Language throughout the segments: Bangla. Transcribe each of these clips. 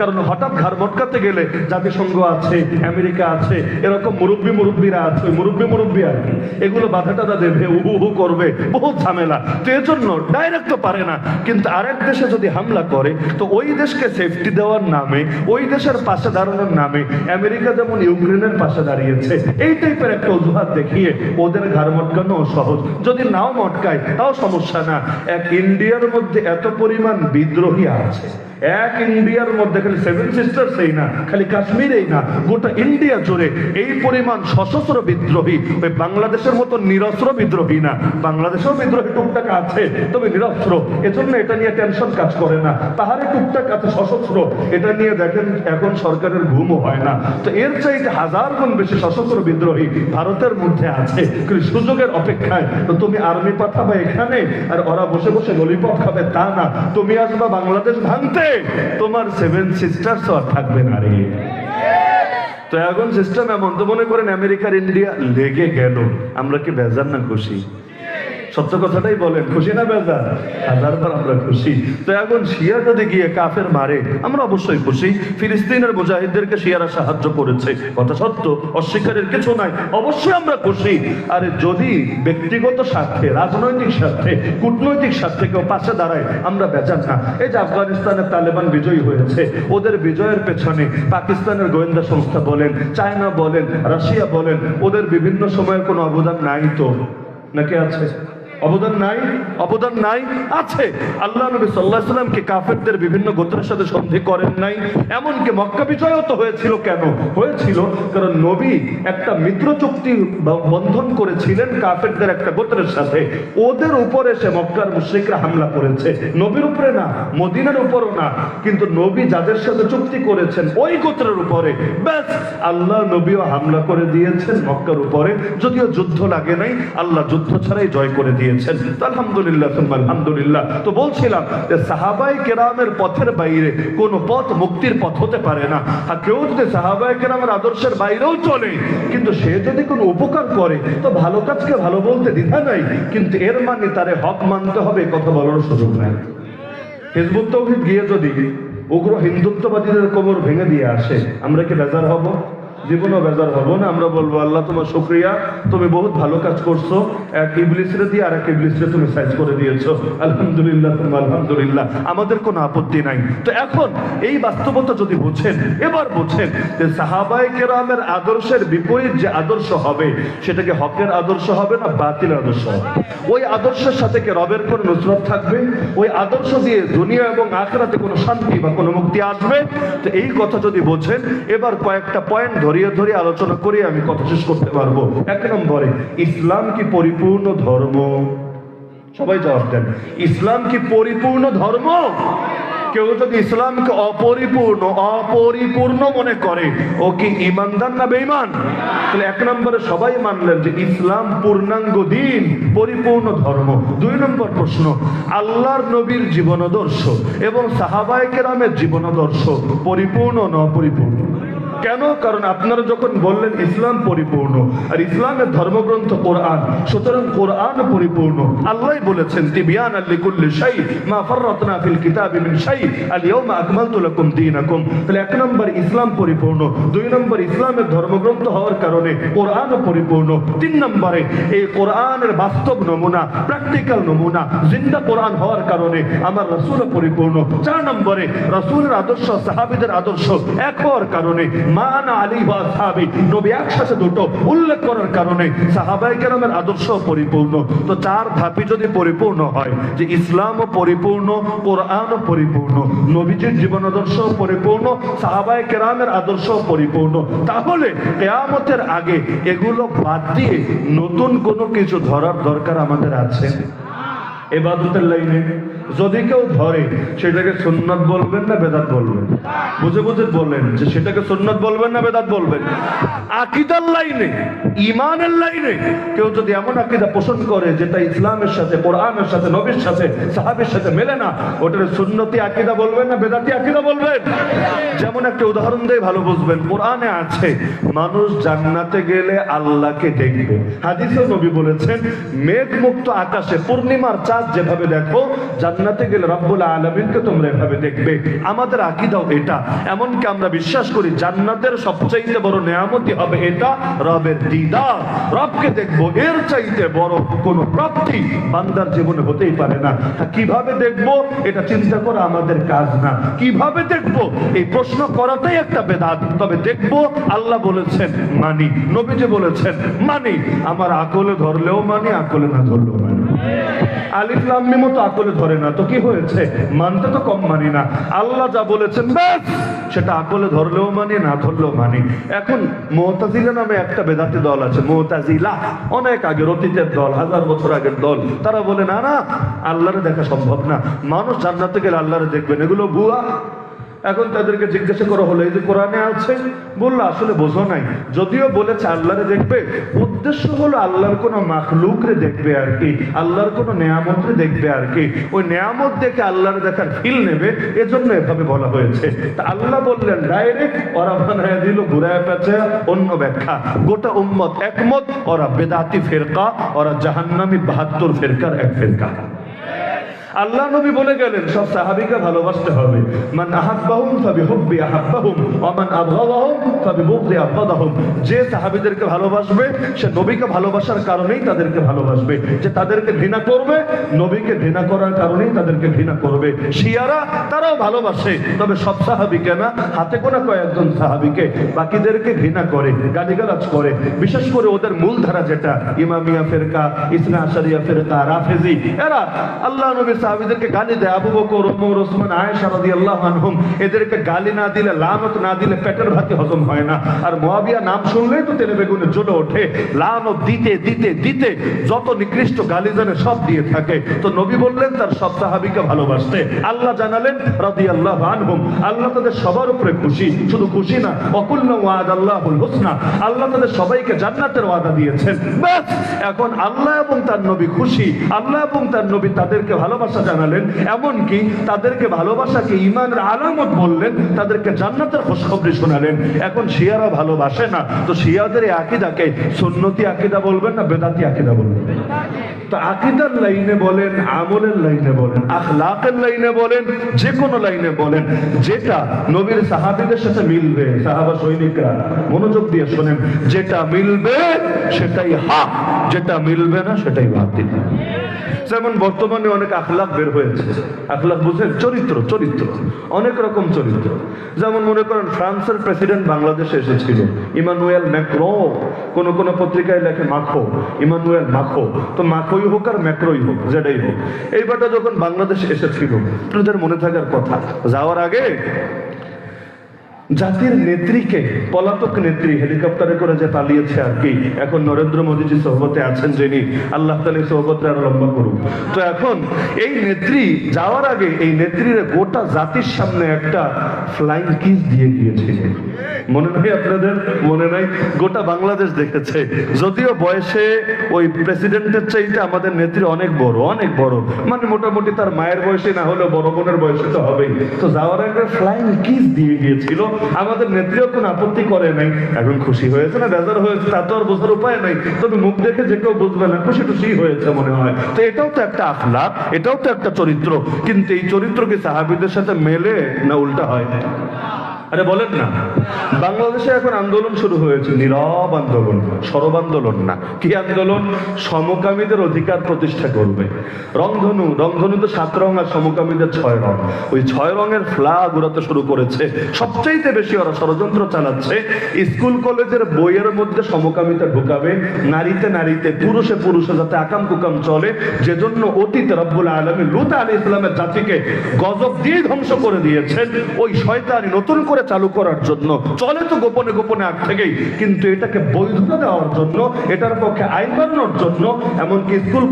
কারণ হঠাৎ ঘর মটকাতে গেলে জাতিসংঘ আছে, আমেরিকা আছে, এরকম মুরব্বী মুরব্বীরা আছে, মুরব্বী মুরব্বী আর কি। এগুলো বাধা টাধা দেবে উহু উহু করবে, বহুত ঝামেলা। তো এজন্য ডাইরেক্ট তো পারে না। কিন্তু আরেক দেশে যদি হামলা করে, তো ওই দেশকে সেফটি দেওয়ার নামে, ওই দেশের পাশে দাঁড়ানোর নামে আমেরিকা যেমন ইউক্রেনের পাশে দাঁড়িয়েছে, এই টাইপের একটা অজুহাত দেখিয়ে ওদের ঘাড় মটকানো সহজ। যদি নাও মটকায়, তাও সমস্যা না। এক ইন্ডিয়ার মধ্যে এত পরিমাণ বিদ্রোহী আছে। এক ইন্ডিয়ার মধ্যে খালি সেভেন সিস্টার্স এই না, খালি কাশ্মীরেই না, গোটা ইন্ডিয়া জুড়ে এই পরিমাণ সশস্ত্র বিদ্রোহী, ওই বাংলাদেশের মতো নিরস্ত্র বিদ্রোহী না। বাংলাদেশেও বিদ্রোহী টুকটাক আছে, তবে নিরস্ত্র, এজন্য এটা নিয়ে টেনশন কাজ করে না। পাহাড়ে টুকটাক আছে সশস্ত্র, এটা নিয়ে দেখেন এখন সরকারের ঘুমও হয় না। তো এর চাইতে হাজার গুণ বেশি সশস্ত্র বিদ্রোহী ভারতের মধ্যে আছে। কিন্তু সুযোগের অপেক্ষায়, তো তুমি আর্মি পাঠাবে এখানে, আর ওরা বসে বসে ললিপপ খাবে তা না। তুমি আসবা বাংলাদেশ ভাঙতে তোমার সেভেন সিস্টার্স আর থাকবে না রে। তো এখন সিস্টেম এমন, তো মনে করেন আমেরিকার ইন্ডিয়া লেগে গেল। আমরা কি বেজার না খুশি? সত্য কথাটাই বলেন, খুশি না বেজার হাজারবার আমরা খুশি। তো এখন শিয়া যদি গিয়ে কাফের মারে, আমরা অবশ্যই খুশি। ফিলিস্তিনের মুজাহিদদেরকে শিয়ারা সাহায্য করেছে। কথা সত্য, অস্বীকারের কিছু নাই, অবশ্যই আমরা খুশি। আরে যদি ব্যক্তিগত স্বার্থে, রাজনৈতিক স্বার্থে, কূটনৈতিক স্বার্থে কেউ পাশে দাঁড়ায়, আমরা বেজার না। এই যে আফগানিস্তানের তালেবান বিজয়ী হয়েছে, ওদের বিজয়ের পেছনে পাকিস্তানের গোয়েন্দা সংস্থা বলেন, চায়না বলেন, রাশিয়া বলেন, ওদের বিভিন্ন সময়ের কোনো অবদান নাই তো? নাকি আছে? অবদান নাই অবদান নাই, আছে। আল্লাহ নবী সাল্লাহ সাল্লামকে কাফেরদের বিভিন্ন গোত্রের সাথে সন্ধি করেন নাই। এমনকি মক্কা বিজয়ও তো হয়েছিল কেন? হয়েছিল কারণ নবী একটা মিত্র চুক্তি বন্ধন করেছিলেন কাফেরদের একটা গোত্রের সাথে। ওদের উপরে সে মক্কার মুশ্রিকরা হামলা করেছে। নবীর উপরে না, মদিনার উপরও না। কিন্তু নবী যাদের সাথে চুক্তি করেছেন, ওই গোত্রের উপরে। ব্যাস, আল্লাহ নবীও হামলা করে দিয়েছেন মক্কার উপরে। যদিও যুদ্ধ লাগে নাই, আল্লাহ যুদ্ধ ছাড়াই জয় করে দিয়েছেন। তো আলহামদুলিল্লাহ, সুম্মা আলহামদুলিল্লাহ। তো বলছিলাম যে সাহাবাই কেরামের পথের বাইরে কোনো পথ মুক্তির পথ হতে পারে না। আর কেউ যদি সাহাবাই কেরামের আদর্শের বাইরেও চলে, কিন্তু সে যদি কোনো উপকার করে, তো ভালো কাজকে ভালো বলতে দ্বিধা নাই। কিন্তু এর মানে তারে হক মানতে হবে কথা বলার সুযোগ নাই। হিজবুত তৌহিদ গিয়ে যদি উগ্র হিন্দুত্ববাদীদের কোমর ভেঙে দিয়ে আসে, আমরা কি বেজার হব? জীবনও বেজার হব না। আমরা বলব, আল্লাহ, তোমার শুক্রিয়া। তুমি বহুত ভালো কাজ করছ। এক ইবলিসরে দিয়ে আর এক ইবলিসরে তুমি সাইজ করে দিয়েছ। আলহামদুলিল্লাহ তুমি আলহামদুলিল্লাহ। আমাদের কোনো আপত্তি নাই। তো এখন এই বাস্তবতা যদি বুঝেন, এবার বুঝেন যে সাহাবাই কেরামের আদর্শের বিপরীত যে আদর্শ হবে, সেটাকে হকের আদর্শ হবে না বাতিল আদর্শ হবে? ওই আদর্শের সাথে কি রবের কোন নুসরত থাকবে? ওই আদর্শ দিয়ে দুনিয়া এবং আখরাতে কোনো শান্তি বা কোনো মুক্তি আসবে? তো এই কথা যদি বোঝেন, এবার কয়েকটা পয়েন্ট ধরিয়ে ধরিয়ে আলোচনা করে আমি কথা শেষ করতে পারব। এক নম্বরে, ইসলাম কি পরিপূর্ণ ধর্ম? সবাই জবাব দেন। ইসলাম কি পরিপূর্ণ ধর্ম? কেউ যদি ইসলামকে অপরিপূর্ণ অপরিপূর্ণ মনে করে, ও কি ইমানদার না বেঈমান? তাহলে এক নম্বরে সবাই মানলেন যে ইসলাম পূর্ণাঙ্গ দিন, পরিপূর্ণ ধর্ম। দুই নম্বর প্রশ্ন, আল্লাহর নবীর জীবনাদর্শ এবং সাহাবায়ে কেরামের জীবনাদর্শ পরিপূর্ণ না অপরিপূর্ণ? কেন? কারণ আপনারা যখন বললেন ইসলাম পরিপূর্ণ আর ইসলামের ধর্মগ্রন্থ কোরআন, সুতরাং কোরআন পরিপূর্ণ। আল্লাহ বলেছেন তিবিয়ান আল্লিকুল্লি শাই মা ফাররাতনা ফিল কিতাবি মিন শাই আল ইয়াউমা আকমালতু লাকুম দীনাকুম। তাহলে এক নম্বর ইসলাম পরিপূর্ণ, দুই নম্বর ইসলামের ধর্মগ্রন্থ হওয়ার কারণে কোরআনও পরিপূর্ণ। তিন নম্বরে, এই কোরআনের বাস্তব নমুনা, প্র্যাকটিক্যাল নমুনা, জিন্দা কোরআন হওয়ার কারণে আমার রসুল পরিপূর্ণ। চার নম্বরে, রসুলের আদর্শ, সাহাবিদের আদর্শ এক হওয়ার কারণে মান আলী বা সাহাবি। নবী একসাথে দুটো উল্লেখ করার কারণে সাহাবাই কেরামের আদর্শ পরিপূর্ণ। তো চার ধাপি যদি পরিপূর্ণ হয়, যে ইসলামও পরিপূর্ণ কোরআনও পরিপূর্ণ, নবীজির জীবন আদর্শ পরিপূর্ণ, সাহাবাই কেরামের আদর্শ পরিপূর্ণ, তাহলে কেয়ামতের আগে এগুলো বাদ দিয়ে নতুন কোনো কিছু ধরার দরকার আমাদের আছে। এবাদতের লাইনে যদি কেউ ধরে, সেটাকে সুন্নত বলবেন না বেদাত বলবেন? বুঝে বুঝে বলেন যে সেটাকে সুন্নত বলবেন না বেদাত বলবেন। আকিদার লাইনে ইমানের লাইনে কেউ যদি এমন আকিদা পোষণ করে যেটা ইসলামের সাথে, কোরআনের সাথে, নবীর সাথে, সাহাবের সাথে মেলে না, ওটার সুন্নতি আকিদা বলবেন না বেদাতি আকিদা বলবেন? যেমন একটা উদাহরণ দিয়ে ভালো বুঝবেন, কোরআনে আছে, মানুষ জান্নাতে গেলে আল্লাহকে দেখবে। হাদিসে নবী বলেছেন মেঘ মুক্ত আকাশে পূর্ণিমার চাঁদ যেভাবে দেখো, জান্নাতে গেলে রব্বুল আলমিনকে তোমরা এভাবে দেখবে। আমাদের আকিদাও এটা। এমনকি আমরা বিশ্বাস করি জান্নাতের সবচাইতে বড় নেয়ামতি হবে এটা রবের দিদার। রবকে দেখব, এর চাইতে বড় কোন প্রাপ্তি বান্দার জীবনে হতেই পারে না। কীভাবে দেখব? এটা চিন্তা করা আমাদের কাজ না। কীভাবে দেখব? এই প্রশ্ন করাটাই একটা বেদাত। তবে দেখব আল্লাহ বলেছেন, মানি। নবীজি বলেছেন, মানি। আমার আকলে ধরলেও মানি, আকলে না ধরলেও মানি। আলিফ লাম্মি মতো আকলে ধরে না। তো কি হয়েছে? মানতে তো কম মানি না। আল্লাহ যা বলেছেন, ব্যাস! সেটা আকলে ধরলেও মানি, না ধরলেও মানি। এখন মোহতাজিলা নামে একটা বেদাতি দল আছে মোহতাজিলা অনেক আগের অতীতের দল, হাজার বছর আগের দল। তারা বলে, না না, আল্লাহরে দেখা সম্ভব না। মানুষ জান্নাতে গেলে আল্লাহরে দেখবেন। এগুলো বুয়া। এখন তাদেরকে জিজ্ঞাসা করা হলো, এই যে কোরআনে আছে? বলল, আসলে বোঝো নাই। যদিও বলেছে আল্লাহরে দেখবে, উদ্দেশ্য হলো আল্লাহর কোনো মাখলুকরে দেখবে আর কি, আল্লাহর কোনো নেয়ামতরে দেখবে আর কি। ওই নেয়ামত দেখে আল্লাহর দেখার ফিল নেবে, এজন্য এভাবে বলা হয়েছে। তা আল্লাহ বললেন, ডাইরেক্ট ওরা বানায় দিল ঘুরায় পেঁচে, অন্য ব্যাখ্যা। গোটা উম্মত একমত, ওরা বেদাতি ফেরকা, ওরা জাহান্নামি বাহাত্তর ফেরকার এক ফেরকা। আল্লাহ নবী বলে গেলেন, সব সাহাবিকে ভালোবাসতে হবে। মান আহাব্বাহুম ফাবি হুব্বি আহাব্বাহুম, ওয়া মান আবগাদাহুম ফাবি বুগদি আবগাদাহুম যে সাহাবীদেরকে ভালোবাসবে, সে নবীকে ভালোবাসার কারণেই তাদেরকে ভালোবাসবে। যে তাদেরকে ঘৃণা করবে, নবীকে ঘৃণা করার কারণেই তাদেরকে ঘৃণা করবে। শিয়ারা, তারাও ভালোবাসে, তবে সব সাহাবিকে না হাতে গোনা কয়েকজন সাহাবিকে বাকিদেরকে ঘৃণা করে, গালিগালাজ করে। বিশেষ করে ওদের মূল ধারা যেটা, ইমামিয়া ফেরকা, ইসনা আশারিয়া ফেরকা, রাফেজি, এরা আল্লাহ নবী সাহাবিদেরকে গালি দেয় আবু বকর ওমর ওসমান, আয়েশা রাদিয়াল্লাহু আনহুম। এদেরকে গালি না দিলে, লানত না দিলে পেটের ভাতে হজম হয় না। আর মুয়াবিয়া নাম শুনলেই তো তেলে বেগুনে জ্বলে ওঠে। লানত দিতে দিতে দিতে যত নিকৃষ্ট গালি জানে সব দিয়ে থাকে। তো নবী বললেন, তার সব সাহাবিকে ভালোবাসতে। আল্লাহ জানালেন, রাদিয়াল্লাহু আনহুম, আল্লাহ তাদের সবার উপরে খুশি। শুধু খুশি না, অকুল্ল ওয়াদ আল্লাহুল হুসনা। আল্লাহ তাদের সবাইকে জান্নাতের ওয়াদা দিয়েছেন। ব্যাস! এখন আল্লাহ এবং তার নবী খুশি। আল্লাহ এবং তার নবী তাদেরকে ভালোবাসা জানালেন, এমনকি তাদেরকে ভালোবাসাকে ইমানের আলামত বললেন, তাদেরকে জান্নাতের খুশখবরি শোনালেন। এখন শিয়ারা ভালোবাসে না, তো শিয়াদের এই আকিদাকে সুন্নতি আকিদা বলবেন না বেদাতি আকিদা বলবেন? তো আকিদার লাইনে বলেন, আমলের লাইনে বলেন, আখলাকের লাইনে বলেন যে কোনো লাইনে বলেন, যেটা নবীর সাহাবীদের সাথে মিলবে, সাহাবা সৈনিকরা মনোযোগ দিয়ে শোনেন, যেটা মিলবে সেটাই হক, যেটা মিলবে না সেটাই বাতিল। যেমন বর্তমানে অনেক আখলাক বের হয়েছে। আখলাক বুঝেন চরিত্র চরিত্র। অনেক রকম চরিত্র। যেমন মনে করেন ফ্রান্সের প্রেসিডেন্ট বাংলাদেশে এসেছিল, ইমানুয়েল ম্যাক্রো। কোন কোন পত্রিকায় লেখে মাখো, ইমানুয়েল মাখো। তো মাখোই হোক আর ম্যাক্রোই হোক যেটাই হোক। এইবারটা যখন বাংলাদেশে এসেছিল, আপনাদের মনে থাকার কথা, যাওয়ার আগে জাতির নেত্রীকে, পলাতক নেত্রী হেলিকপ্টারে করে যে পালিয়েছে আর কি, এখন নরেন্দ্র মোদীজি সহবতে আছেন যিনি, আল্লাহ তালী সহবতে আরও লম্বা করুন তো এখন এই নেত্রী যাওয়ার আগে এই নেত্রীর গোটা জাতির সামনে একটা ফ্লাইং কিস দিয়ে গিয়েছিলেন মনে নাই আপনাদের? মনে নাই? গোটা বাংলাদেশ দেখেছে। যদিও বয়সে ওই প্রেসিডেন্টের চাইতে আমাদের নেত্রী অনেক বড় অনেক বড়। মানে মোটামুটি তার মায়ের বয়সে না হলেও বড় বোনের বয়সে তো হবেই। তো যাওয়ার আগে ফ্লাইং কিস দিয়ে গিয়েছিল। আমাদের নেত্রীও কোনো আপত্তি করে নাই। এখন খুশি হয়েছে না বেজার হয়েছে, তা তো আর বোঝার উপায় নাই। তবে মুখ দেখে যে কেউ বুঝবে না, খুশি টুশি হয়েছে মনে হয়। তো এটাও তো একটা আখলাপ এটাও তো একটা চরিত্র। কিন্তু এই চরিত্র কি সাহাবিদের সাথে মেলে না উল্টা হয়? আরে বলেন না। বাংলাদেশে এখন আন্দোলন শুরু হয়েছে, নীরব আন্দোলন, সরব আন্দোলন না। কি আন্দোলন? সমকামীদের অধিকার প্রতিষ্ঠা করবে। রংধনু রংধনু তো সাত রং আর সমকামীদের ছয় রং। ওই ছয় রঙের ফ্লাগ উড়াতে শুরু করেছে। সবচাইতে বেশি ওরা ষড়যন্ত্র চালাচ্ছে। স্কুল, কলেজের বইয়ের মধ্যে সমকামিতা ঢুকাবে। নারীতে নারীতে, পুরুষে পুরুষে যাতে আকাম কুকাম চলে। যে জন্য অতীত রব্বুল আলমী লুত আলী ইসলামের জাতিকে গজব দিয়ে ধ্বংস করে দিয়েছেন। ওই শয়তানি নতুন করে চালু করার জন্য। চলে তো গোপনে গোপনে আগ থেকেই, কিন্তু এটাকে বৈধতা দেওয়ার জন্য, এটার পক্ষে আইন বানানোর জন্য, এমনকি স্কুল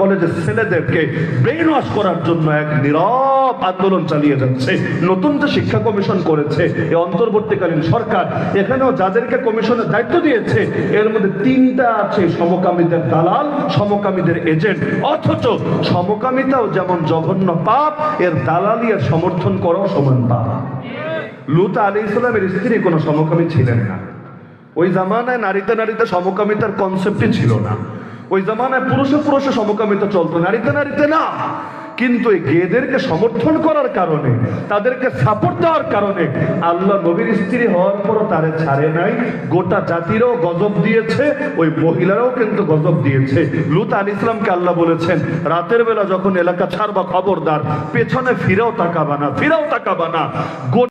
কলেজের ছেলেদেরকে ব্রেন ওয়াশ করার জন্য এক নীরব আন্দোলন চালিয়ে যাচ্ছে। নতুন যে শিক্ষা কমিশন করেছে এই অন্তর্বর্তীকালীন সরকার, এখানেও যাদেরকে কমিশনের দায়িত্ব দিয়েছে, এর মধ্যে তিনটা আছে, সমকামীদের দালাল, সমকামীদের এজেন্ট। অথচ সমকামিতাও যেমন জঘন্য পাপ, এর দালালি আর সমর্থন করাও সমান পাপ। লুত আলী ইসলামের স্ত্রী কোনো সমকামী ছিলেন না। ওই জামানায় নারীতে নারীতে সমকামিতার কনসেপ্টই ছিল না। ওই জামানায় পুরুষে পুরুষে সমকামিতা চলতো, নারীতে নারীতে না। কিন্তু এই গেদেরকে সমর্থন করার কারণে, তাদেরকে সাপোর্ট দেওয়ার কারণে আল্লাহ নবীর স্ত্রী হওয়ার পরও তারে ছাড়ে নাই। গোটা জাতিরও গজব দিয়েছে, ওই মহিলারাও কিন্তু গজব দিয়েছে। লুত আল ইসলামকে আল্লাহ বলেছেন, রাতের বেলা যখন এলাকা ছাড়বা খবরদার, পেছনে ফিরেও তাকাবা না, ফিরেও তাকাবা না। গো-